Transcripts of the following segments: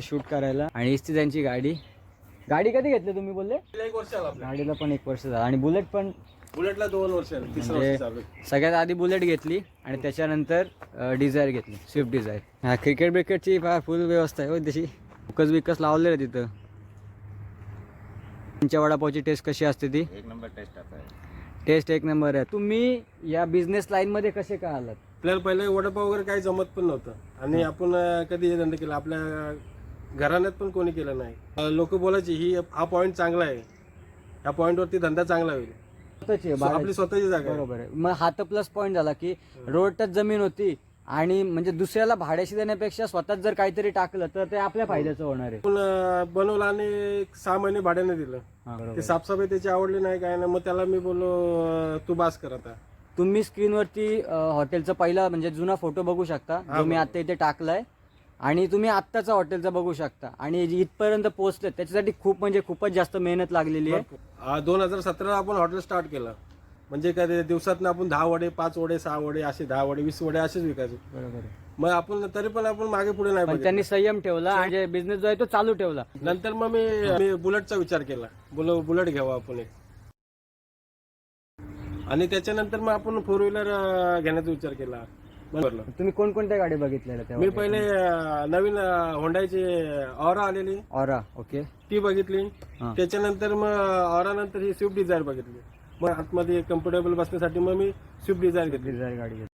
Shoot करायला. आणि हीच ती त्यांची गाडी. गाडी कधी घेतली तुम्ही बोलले? एक वर्ष आला आपल्या. गाडीला पण एक वर्ष झालं. आणि बुलेट पण बुलेटला दोन वर्ष आले तिसरं म्हणजे वर्ष चालू आहे. सगळ्यात आधी बुलेट घेतली आणि त्याच्यानंतर डिझायर घेतली. Swift Dzire. हा क्रिकेट ब्रिकेटची फार फुल व्यवस्था आहे हो तशी. बुकस बिकस लावले आहे तिथं. त्यांच्या वडापावची टेस्ट कशी असते ती? एक नंबर टेस्ट आता टेस्ट एक नंबर आहे. तुम्ही या बिझनेस लाईनमध्ये कसे काय आलात? आपल्याला पहिले वडापाव वगैरे काही जमत पण नव्हतं. आणि आपण अं, कधी हे धंदा केला. आपल्या घराण्यात पण कोणी केलं नाही. लोक बोलायचे ही हा पॉईंट चांगला आहे. ह्या पॉईंटवरती धंदा चांगला होईल. स्वतःची आहे, So, आपली स्वतःची जागा आहे. बरोबर आहे. मग हा तर प्लस पॉईंट झाला की रोड टच जमीन होती आणि म्हणजे दुसऱ्याला भाड्याशी देण्यापेक्षा स्वतःच जर काहीतरी टाकलं तर ते आपल्या फायद्याचं होणार आहे. आपण अं, बनवलं आणि एक सहा महिने भाड्याने दिलं. हा, बरोबर. ते. साफसफाई त्याची आवडली नाही काय नाही. मग त्याला मी बोललो अं, तू बास कर आता. तुम्ही स्क्रीनवरती हॉटेलचा पहिला म्हणजे जुना फोटो बघू शकता हा, जो मी. आता इथे टाकलाय. आणि तुम्ही आत्ताचा हॉटेलचा बघू शकता. आणि इथपर्यंत पोहोचले त्याच्यासाठी खूप म्हणजे खूपच जास्त मेहनत लागलेली आहे. दोन हजार सतरा आपण हॉटेल स्टार्ट केलं. म्हणजे काय दिवसात आपण दहा वडे पाच वडे सहा वडे असे दहा वडे वीस वडे असेच विकायचे. बरोबर. मग आपण तरी पण आपण मागे पुढे नाही. त्यांनी संयम ठेवला आणि बिझनेस जो आहे तो चालू ठेवला. नंतर मग मी मी बुलेटचा विचार केला. बोल बुलेट घ्यावा आपण एक. आणि त्याच्यानंतर मग आपण फोर व्हीलर घेण्याचा विचार केला. तुम्ही कोणकोणत्या गाडी बघितलेल्या मी तेव्हा पहिले अं, नवीन होंडाची ऑरा आलेली. ऑरा ओके ती बघितली. हा. त्याच्यानंतर मग ऑरा नंतर ही स्विफ्ट डिझायर बघितली. मग आतमध्ये कम्फर्टेबल बसण्यासाठी मग मी स्विफ्ट डिझायर घेतली. डिझायर गाडी घेतली.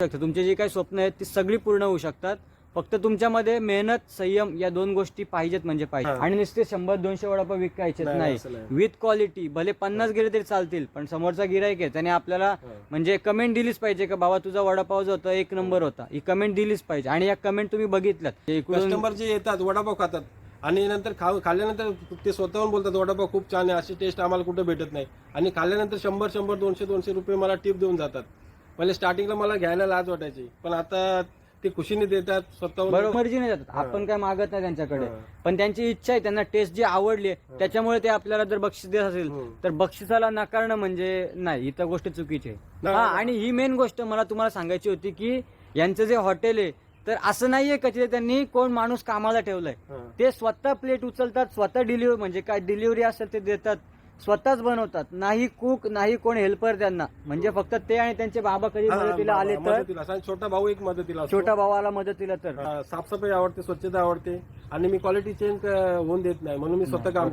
शकता. तुमचे जे काही स्वप्न आहेत ती सगळी पूर्ण होऊ शकतात. फक्त तुमच्यामध्ये मेहनत संयम या दोन गोष्टी पाहिजेत म्हणजे पाहिजे. हा. आणि नुसते शंभर दोनशे वडापाव विकायचेच नाही, नाही. असं नाही. विथ क्वालिटी भले पन्नास गेले तरी चालतील पण समोरचा गिरायक आहे त्याने आपल्याला हा. म्हणजे कमेंट दिलीच पाहिजे का बाबा तुझा वडापाव जो होता एक नंबर होता. ही कमेंट दिलीच पाहिजे. आणि या कमेंट तुम्ही बघितल्यात. इकडून कस्टमर जे येतात वडापाव खातात आणि नंतर खाऊ खाल्ल्यानंतर ते स्वतःहून बोलतात वडापाव खूप छान आहे अशी टेस्ट आम्हाला कुठे भेटत नाही. आणि खाल्ल्यानंतर शंभर शंभर दोनशे दोनशे रुपये मला टिप देऊन जातात. पहिले स्टार्टिंगला मला घ्यायला लाज वाटायची. पण आता ते खुशीने देतात बरोबर. मर्जीने जातात आपण काय मागत नाही त्यांच्याकडे. हा. पण त्यांची इच्छा आहे त्यांना टेस्ट जी आवडली आहे त्याच्यामुळे ते आपल्याला जर बक्षीस देत असेल हम्म. तर बक्षिसाला नकारणं म्हणजे नाही इथं गोष्ट चुकीची आहे. हा. आणि ही मेन गोष्ट मला तुम्हाला सांगायची होती की यांचं जे हॉटेल आहे तर असं नाहीये का तिथे त्यांनी कोण माणूस कामाला ठेवलाय? हा. ते स्वतः प्लेट उचलतात स्वतः डिलिव्हरी म्हणजे काय डिलिव्हरी असेल ते देतात. स्वतःच बनवतात. नाही कुक नाही कोण हेल्पर त्यांना. म्हणजे फक्त ते आणि त्यांचे बाबा कधी हा, मदतीला आले तर मदतीला. छोटा भाऊ एक मदतीला असतो. छोटा भावाला मदतीला तर. हा, साफसफाई आवडते स्वच्छता आवडते. आणि मी क्वालिटी चेंज होऊन देत नाही. म्हणून मी स्वतः काम